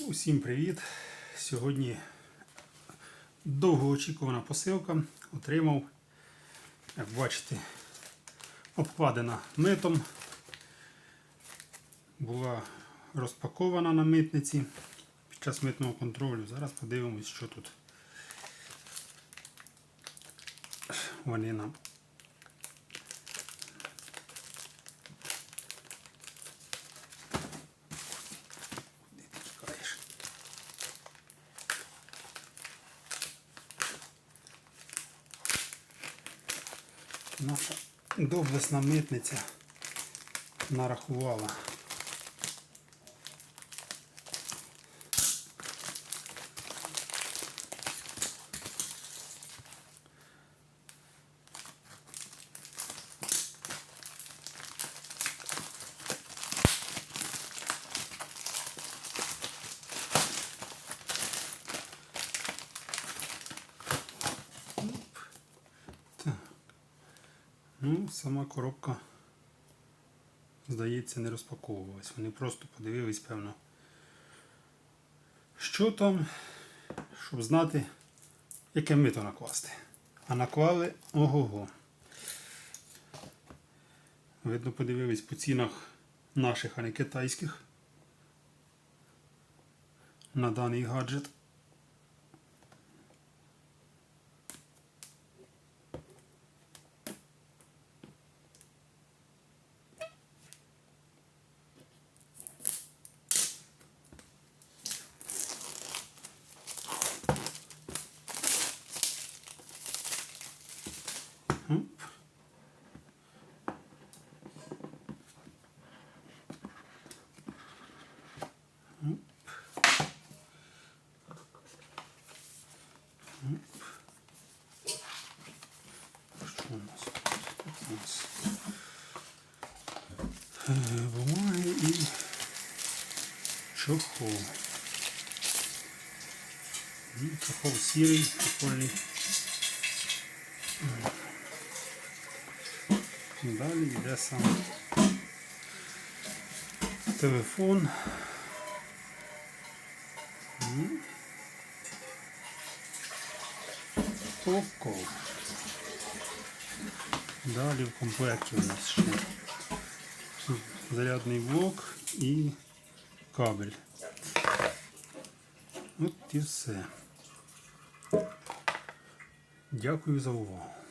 Усім привіт! Сьогодні довгоочікувана посилка. Отримав, як бачите, обкладена митом. Була розпакована на митниці під час митного контролю. Зараз подивимось, що тут вони нам. Наша доблесна митниця нарахувала. Ну, сама коробка, здається, не розпаковувалась. Вони просто подивились, певно, що там, щоб знати, яке мито накласти. А наклали ого-го. Видно, подивились по цінах наших, а не китайських. На даний гаджет. Оп. Оп. Оп. Що у нас тут? Тут у нас е, бумаги і чохол. Далі йде сам телефон. М. Око. Далі в комплекті у нас ще зарядний блок і кабель. От і все. Дякую за увагу.